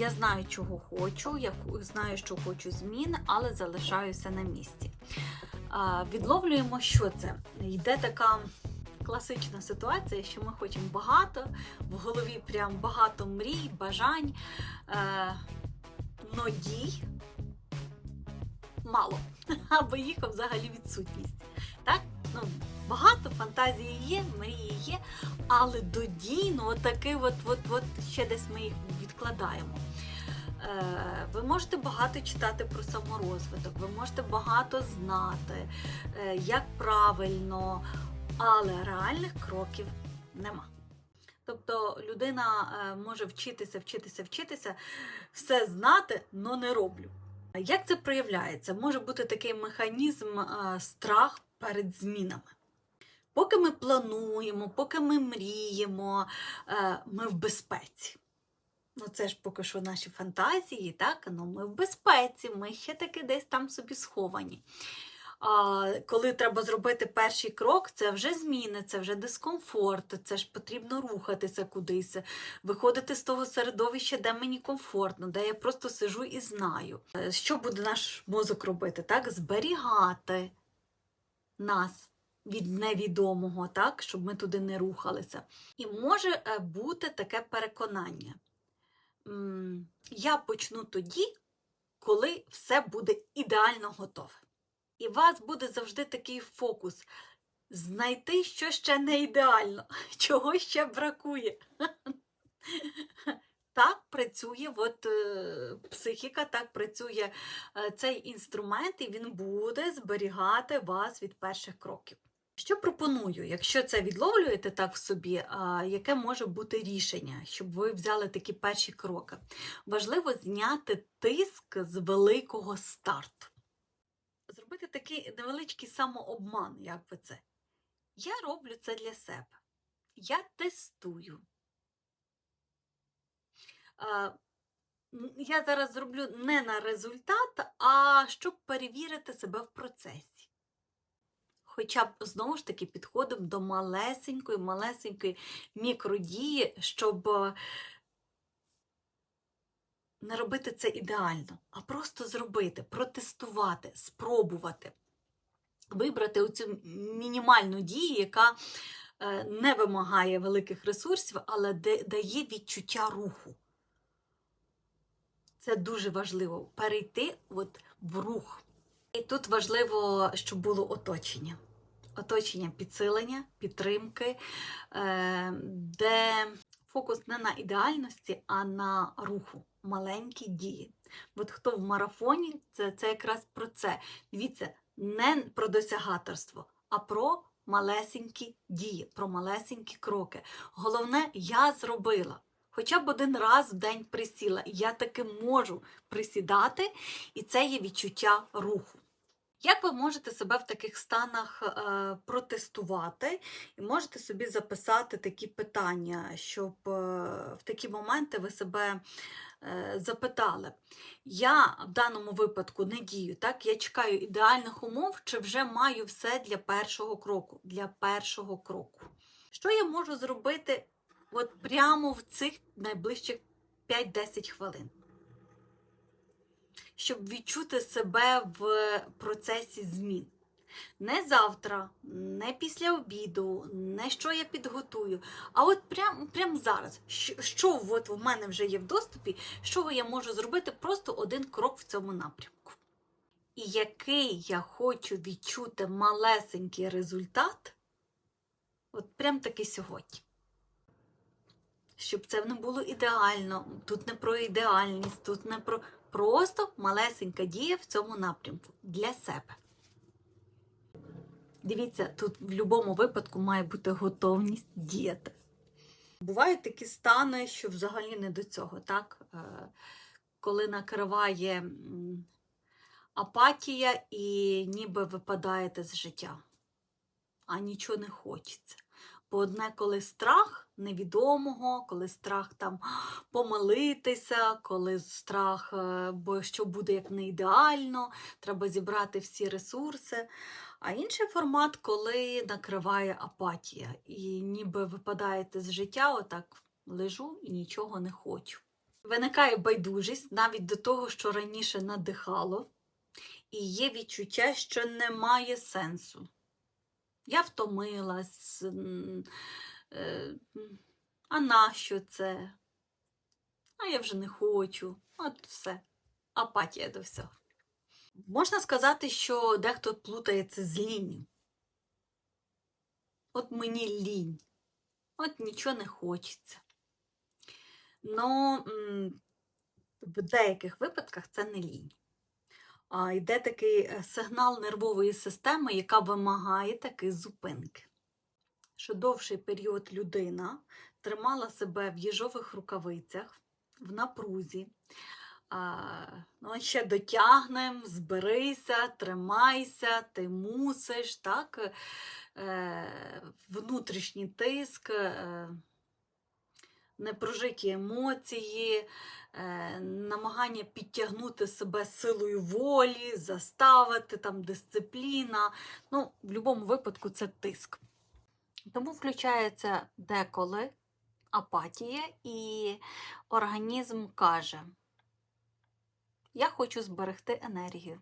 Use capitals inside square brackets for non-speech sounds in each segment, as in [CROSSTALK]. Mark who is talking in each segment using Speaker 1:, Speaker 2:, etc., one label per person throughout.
Speaker 1: я знаю, чого хочу, я знаю, що хочу змін, але залишаюся на місці. Відловлюємо, що це. Йде така класична ситуація, що ми хочемо багато, в голові прям багато мрій, бажань, е, но дій мало, [LAUGHS] або їх взагалі відсутність. Так? Ну, багато фантазії є, мрії є, але до дій, ну, от, от, от ще десь ми їх відкладаємо. Е, Ви можете багато читати про саморозвиток, ви можете багато знати, е, як правильно, але реальних кроків нема. Тобто людина е, може вчитися, вчитися, вчитися, все знати, але не роблю. Як це проявляється? Може бути такий механізм страх перед змінами. Поки ми плануємо, поки ми мріємо, ми в безпеці. Ну, це ж поки що наші фантазії, так? Ну, ми в безпеці, ми ще таки десь там собі сховані. А коли треба зробити перший крок, це вже зміни, це вже дискомфорт, це ж потрібно рухатися кудись, виходити з того середовища, де мені комфортно, де я просто сижу і знаю. Що буде наш мозок робити? Так? Зберігати нас від невідомого, так? щоб ми туди не рухалися. І може е, бути таке переконання. Я почну тоді, коли все буде ідеально готове. І у вас буде завжди такий фокус знайти, що ще не ідеально, [LAUGHS] чого ще бракує. [LAUGHS] Так працює от, е, психіка, так працює е, цей інструмент, і він буде зберігати вас від перших кроків. Що пропоную, якщо це відловлюєте так в собі, яке може бути рішення, щоб ви взяли такі перші кроки? Важливо зняти тиск з великого старту. Зробити такий невеличкий самообман, як би це. Я роблю це для себе. Я тестую. Я зараз зроблю не на результат, а щоб перевірити себе в процесі. Хоча б знову ж таки підходимо до малесенької, малесенької мікродії, щоб е, не робити це ідеально, а просто зробити, протестувати, спробувати, вибрати оцю мінімальну дію, яка е, не вимагає великих ресурсів, але дає відчуття руху. Це дуже важливо перейти от в рух. І тут важливо, щоб було оточення. Оточення підсилення, підтримки, е, де фокус не на ідеальності, а на руху, маленькі дії. От хто в марафоні, це, це якраз про це. Дивіться, не про досягаторство, а про малесенькі дії, про малесенькі кроки. Головне, я зробила. Хоча б один раз в день присіла. Я таки можу присідати, і це є відчуття руху. Як ви можете себе в таких станах е, протестувати і можете собі записати такі питання, щоб е, в такі моменти ви себе е, запитали. Я в даному випадку не дію, так? Я чекаю ідеальних умов, чи вже маю все для першого кроку. Для першого кроку. Що я можу зробити от прямо в цих найближчих 5-10 хвилин? Щоб відчути себе в процесі змін. Не завтра, не після обіду, не що я підготую, а от прямо прям зараз, що, що от в мене вже є в доступі, що я можу зробити просто один крок в цьому напрямку. І який я хочу відчути малесенький результат, от прям таки сьогодні. Щоб це не було ідеально, тут не про ідеальність, тут не про просто малесенька дія в цьому напрямку для себе. Дивіться, тут в будь-якому випадку має бути готовність діяти. Бувають такі стани, що взагалі не до цього, так? Е, Коли накриває апатія і ніби випадаєте з життя, а нічого не хочеться. Бо одне, коли страх невідомого, коли страх там помилитися, коли страх, е, бо що буде як не ідеально, треба зібрати всі ресурси. А інший формат, коли накриває апатія, і ніби випадаєте з життя, отак лежу і нічого не хочу. Виникає байдужість навіть до того, що раніше надихало, і є відчуття, що немає сенсу. Я втомилась, е, а нащо це? А я вже не хочу. От все. Апатія до всього. Можна сказати, що дехто плутає це з лінню. От мені лінь, от нічого не хочеться. Но в деяких випадках це не лінь. Йде такий е, сигнал нервової системи, яка вимагає таки зупинки. Що довший період людина тримала себе в їжових рукавицях, в напрузі. А, ну, ще дотягнем, зберися, тримайся, ти мусиш, так? Е, внутрішній тиск, е, непрожиті емоції, е, намагання підтягнути себе силою волі, заставити, там, дисципліна. Ну, в будь-якому випадку це тиск. Тому включається деколи апатія, і організм каже: Я хочу зберегти енергію.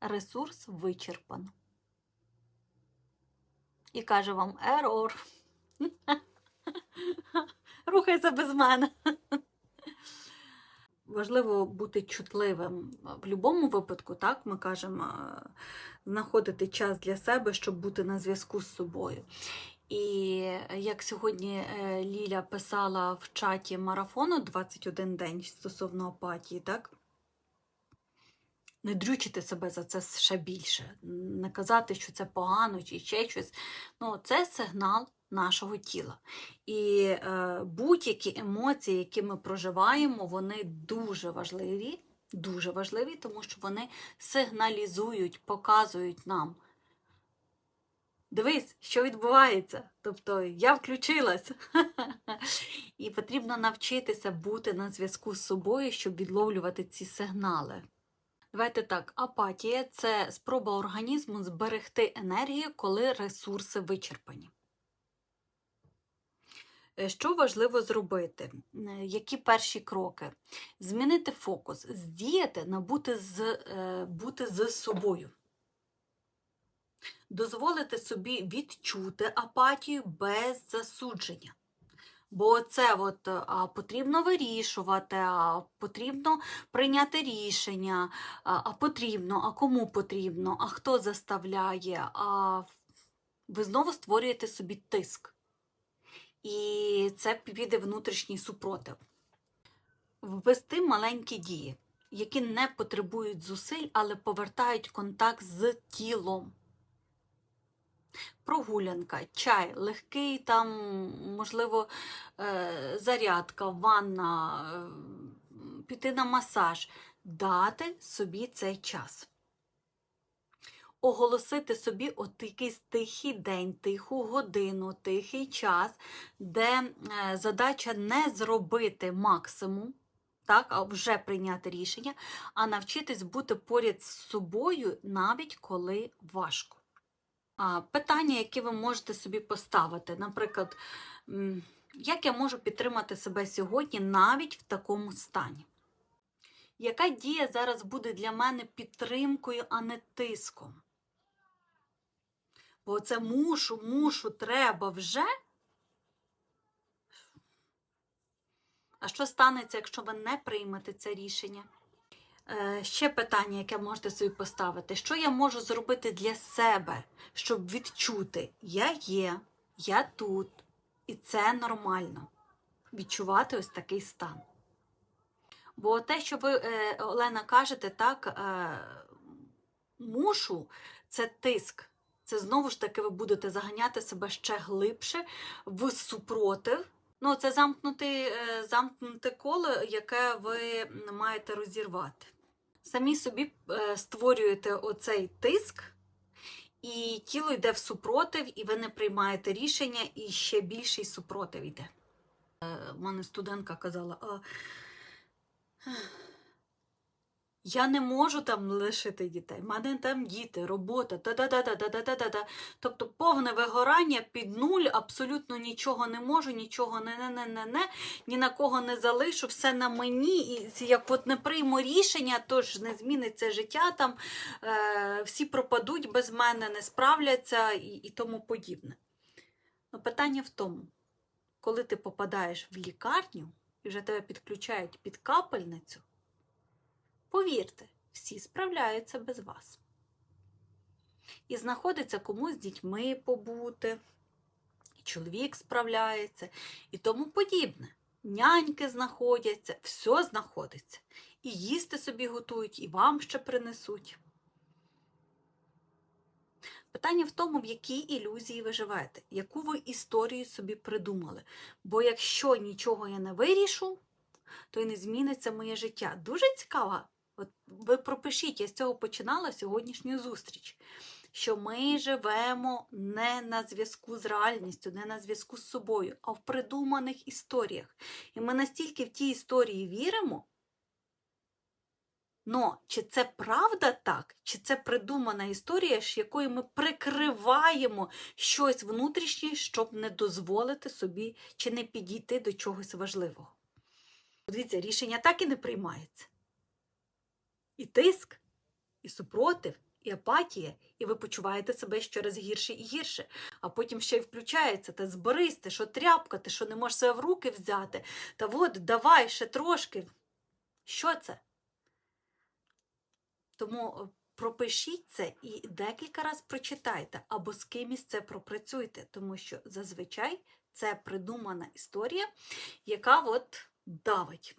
Speaker 1: Ресурс вичерпано. І каже вам ерор. [LAUGHS] Рухайся без мене. Важливо бути чутливим в будь-якому випадку, так ми кажемо, е, знаходити час для себе, щоб бути на зв'язку з собою. І як сьогодні е, Ліля писала в чаті марафону 21 день стосовно апатії, так? Не дрючити себе за це ще більше, не казати, що це погано чи ще щось. Ну, це сигнал нашого тіла. І е, будь-які емоції, які ми проживаємо, вони дуже важливі, дуже важливі, тому що вони сигналізують, показують нам. Дивись, що відбувається. Тобто я включилась. [LAUGHS] І потрібно навчитися бути на зв'язку з собою, щоб відловлювати ці сигнали. Давайте так, апатія це спроба організму зберегти енергію, коли ресурси вичерпані. Е, Що важливо зробити? Е, Які перші кроки? Змінити фокус, здіяти на бути з, е, бути з собою. Дозволити собі відчути апатію без засудження. Бо це от, а, потрібно вирішувати, а потрібно прийняти рішення, а, а потрібно, а кому потрібно, а хто заставляє, а ви знову створюєте собі тиск. І це піде внутрішній супротив. Ввести маленькі дії, які не потребують зусиль, але повертають контакт з тілом. Прогулянка, чай, легкий, там, можливо, е, зарядка, ванна, е, піти на масаж, дати собі цей час. Оголосити собі от якийсь тихий день, тиху годину, тихий час, де е, задача не зробити максимум, так, а вже прийняти рішення, а навчитись бути поряд з собою, навіть коли важко. Питання, які ви можете собі поставити, наприклад, як я можу підтримати себе сьогодні навіть в такому стані? Яка дія зараз буде для мене підтримкою, а не тиском? Бо це мушу, мушу, треба вже. А що станеться, якщо ви не приймете це рішення? Е, Ще питання, яке можете собі поставити. Що я можу зробити для себе, щоб відчути, я є, я тут, і це нормально. Відчувати ось такий стан. Бо те, що ви, е, Олена, кажете, так, е, мушу, це тиск. Це знову ж таки ви будете заганяти себе ще глибше в супротив. Ну, це замкнуте, е, замкнуте коло, яке ви маєте розірвати. Самі собі е, створюєте оцей тиск, і тіло йде в супротив, і ви не приймаєте рішення, і ще більший супротив йде. У мене студентка казала, а, Я не можу там лишити дітей. В мене там діти, робота, та-да-да-да-да-да-да-да. Тобто повне вигорання під нуль, абсолютно нічого не можу, нічого не не не не не ні на кого не залишу, все на мені. І як от не прийму рішення, то ж не зміниться життя там, е, всі пропадуть без мене, не справляться і, і тому подібне. Ну, питання в тому, коли ти попадаєш в лікарню і вже тебе підключають під капельницю. Повірте, всі справляються без вас. І знаходиться комусь з дітьми побути, і чоловік справляється, і тому подібне. Няньки знаходяться, все знаходиться. І їсти собі готують, і вам ще принесуть. Питання в тому, в якій ілюзії ви живете, яку ви історію собі придумали. Бо якщо нічого я не вирішу, то й не зміниться моє життя. Дуже цікаво. От ви пропишіть, я з цього починала сьогоднішню зустріч. Що ми живемо не на зв'язку з реальністю, не на зв'язку з собою, а в придуманих історіях. І ми настільки в ті історії віримо. Но чи це правда так, чи це придумана історія, якою ми прикриваємо щось внутрішнє, щоб не дозволити собі чи не підійти до чогось важливого? Дивіться, рішення так і не приймається. І тиск, і супротив, і апатія, і ви почуваєте себе щораз гірше і гірше. А потім ще й включається та зберись, що тряпка, ти що не можеш себе в руки взяти. Та от, давай ще трошки. Що це? Тому е, пропишіть це і декілька разів прочитайте, або з кимось це пропрацюйте, тому що зазвичай це придумана історія, яка от давить.